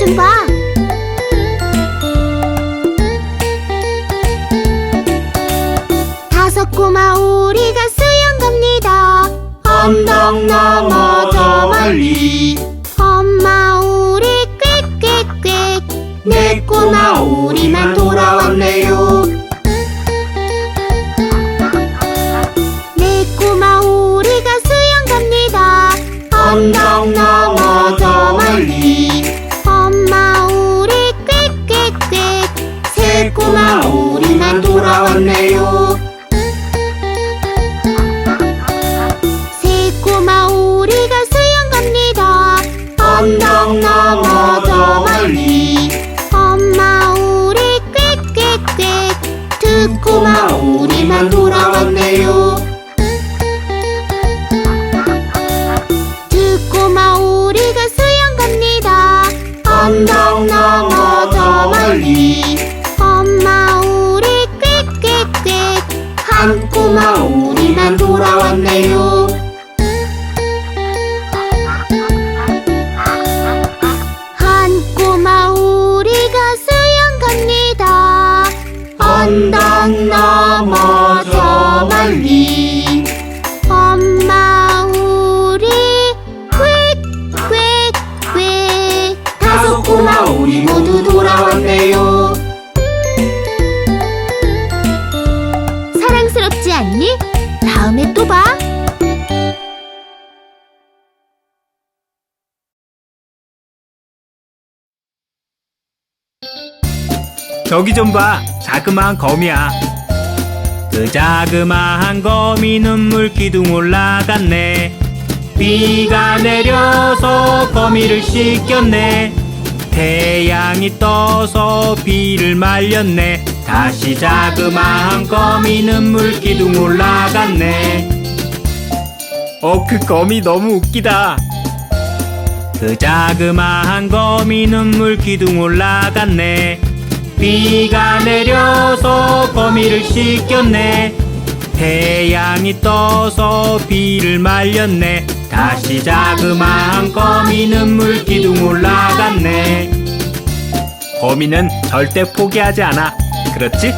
좀 봐. 다섯 꼬마 오리가 수영 갑니다. 언덕 넘어 저 멀리 언덕 저기 좀 봐. 자그마한 거미야. 그 자그마한 거미 눈물 기둥 올라갔네. 비가 내려서 거미를 씻겼네. 태양이 떠서 비를 말렸네. 다시 자그마한 거미 눈물 기둥 올라갔네. 어, 그 거미 너무 웃기다. 그 자그마한 거미 눈물 기둥 올라갔네. 비가 내려서 거미를 씻겼네. 태양이 떠서 비를 말렸네. 다시 자그마한 거미 눈물 기둥 올라갔네. 거미는 절대 포기하지 않아. 그렇지?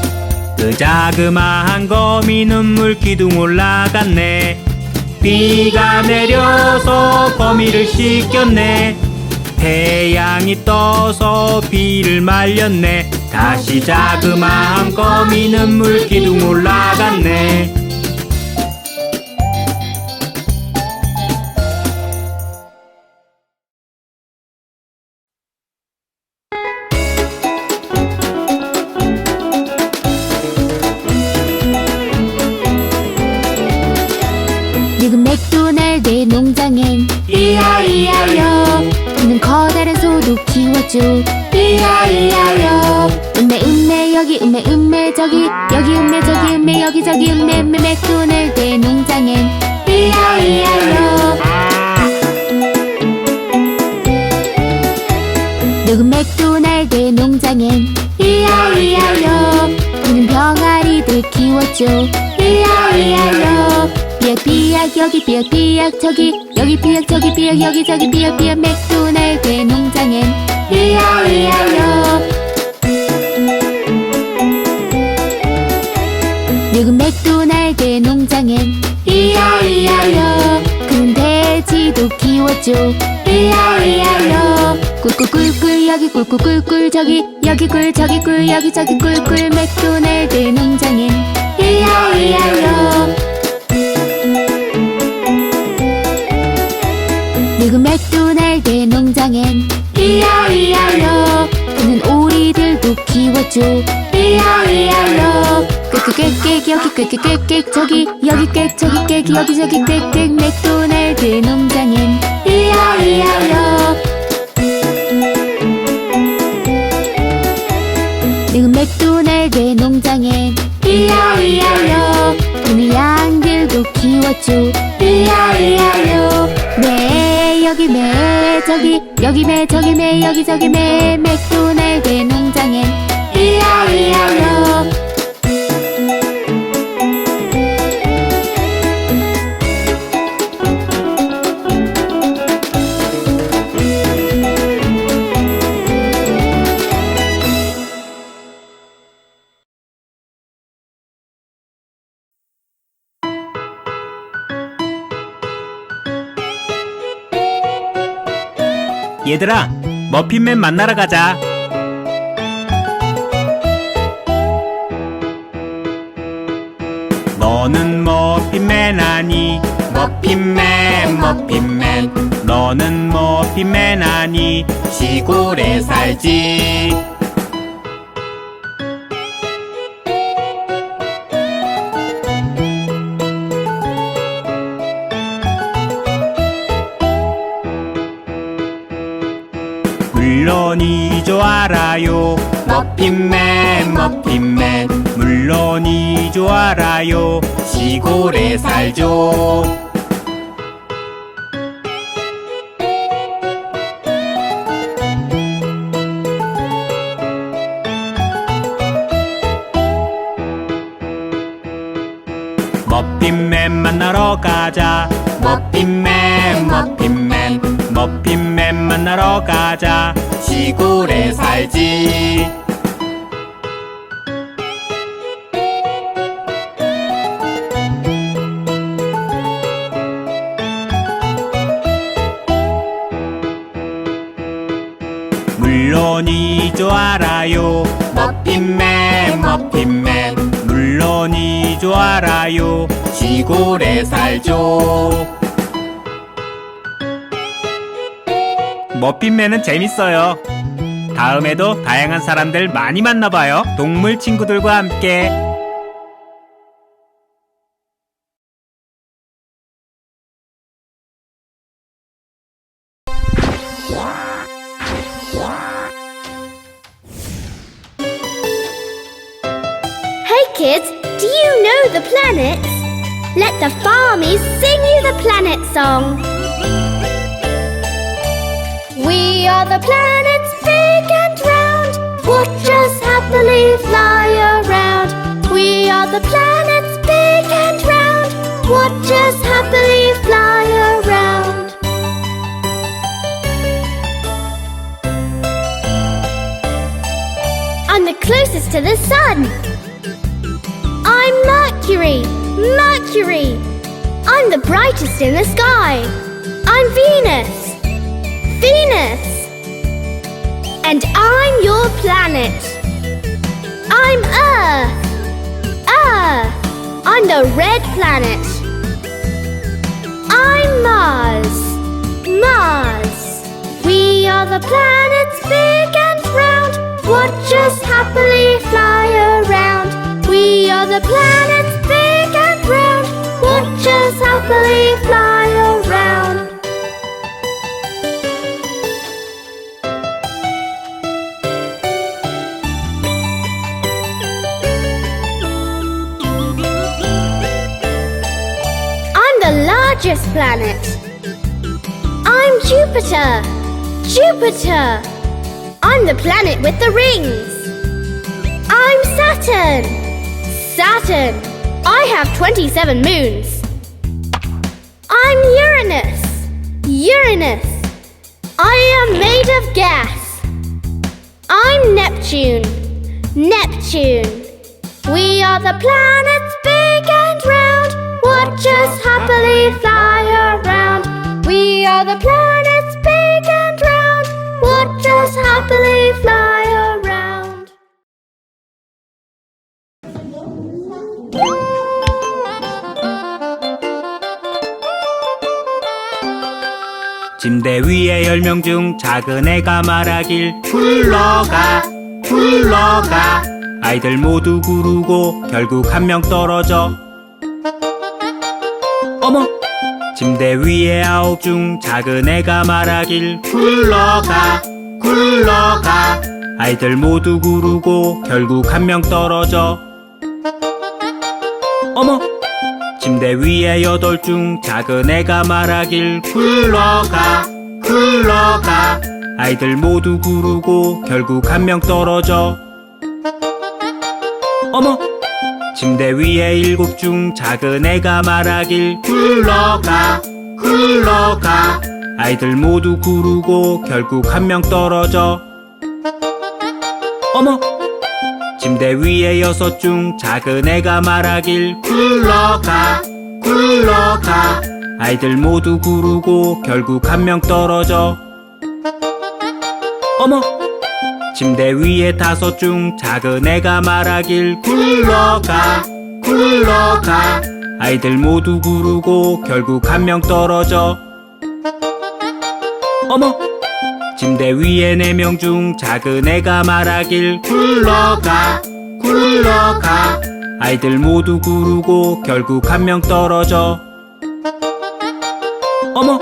그 자그마한 거미 눈물 기둥 올라갔네. 비가 내려서 거미를 씻겼네. 태양이 떠서 비를 말렸네. 다시 자그마한 거미 눈물 기둥 올라갔네. 늙은 맥도날드 의 농장엔. 이야이야요. 그는 커다란 소도 키워줘. 이야이야요. 음메 음메 여기 음메 음메 저기. 여기 음메 저기 음메 여기 저기 음메 음메 맥도날드의 농장엔. 이야이야요. 늙은 맥도날드의 농장엔. 이야이야요. 그는 병아리들 키워줘. 이야이야요 비약 여기 비약 비약 저기. 여기 비약 저기 비약 여기 저기 비약 비약. 맥도날드의 농장엔 이야이야요. 늙은 맥도날드의 농장엔 이야이야요. 그는 돼지도 키워줘 이야이야요. 꿀꿀꿀꿀 여기 꿀꿀꿀꿀 저기. 여기 꿀 저기 꿀 여기 저기 꿀꿀 맥도날드 농장엔 이야이야요 늙은 맥도날드 농장엔 이야이야요 그는 오리들도 키워줘. 이야이야요 꽥꽥꽥 여기 꽥꽥꽥 저기 여기 꽥 저기 꽥 여기 저기 꽥꽥 맥도날드 농장엔 이야이야요 늙은 맥도 키워줘. 이야이야요. 매 여기 매 저기 여기 매 저기 매 여기 저기 매 맥도날드 농장엔. 이야이야요 얘들아, 머핀맨 만나러 가자. 너는 머핀맨 아니? 머핀맨, 머핀맨. 너는 머핀맨 아니? 시골에 살지. 물론이죠 알아요. 머핀맨 머핀맨 물론이죠 알아요. 시골에 살죠. 머핀맨 만나러 가자. 머핀맨 머핀맨 머핀맨 만나러 가자. 시골에 살지. 물론이죠 알아요. 머핀맨 머핀맨. 물론이죠 알아요. 시골에 살죠 머핀맨은 재밌어요 다음에도 다양한 사람들 많이 만나봐요 동물 친구들과 함께 kids, do you know the planets? Let the farmies sing you the planet song. We are the planets big and round. Watch us happily fly around. We are the planets big and round. Watch us happily fly around. I'm the closest to the sun. I'm Mercury, Mercury. I'm the brightest in the sky. I'm Venus, Venus. And I'm your planet. I'm Earth, Earth. I'm the red planet. I'm Mars, Mars. We are the planets big and round. Watch us happily fly around. We are the planets big and round. Watch us happily fly planet. I'm Jupiter. Jupiter. I'm the planet with the rings. I'm Saturn. Saturn. I have 27 moons. I'm Uranus. Uranus. I am made of gas. I'm Neptune. Neptune. We are the planets big and round. Watch us happily fly. We are the planets big and round. Watch us happily fly around. 침대 위에 열 명 중 작은 애가 말하길 굴러가 굴러가 아이들 모두 구르고 결국 한 명 떨어져 어머 침대 위에 아홉 중 작은 애가 말하길 굴러가 굴러가. 아이들 모두 구르고 결국 한 명 떨어져. 어머! 침대 위에 여덟 중 작은 애가 말하길 굴러가 굴러가. 아이들 모두 구르고 결국 한 명 떨어져. 어머 침대 위에 일곱 중 작은 애가 말하길 굴러가 굴러가. 아이들 모두 구르고 결국 한 명 떨어져 어머. 침대 위에 여섯 중 작은 애가 말하길 굴러가 굴러가. 아이들 모두 구르고 결국 한 명 떨어져 어머 침대 위에 다섯 중 작은 애가 말하길 굴러가 굴러가. 아이들 모두 구르고 결국 한 명 떨어져. 어머! 침대 위에 네 명 중 작은 애가 말하길 굴러가 굴러가. 아이들 모두 구르고 결국 한 명 떨어져. 어머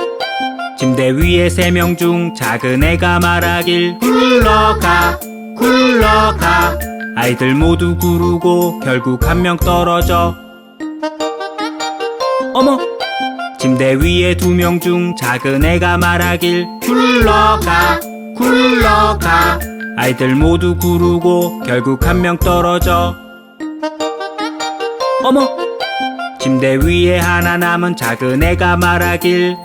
침대 위에 세 명 중 작은 애가 말하길 굴러가 굴러가. 아이들 모두 구르고 결국 한 명 떨어져. 어머! 침대 위에 두 명 중 작은 애가 말하길 굴러가 굴러가. 아이들 모두 구르고 결국 한 명 떨어져. 어머! 침대 위에 하나 남은 작은 애가 말하길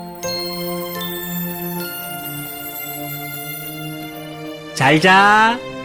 잘 자.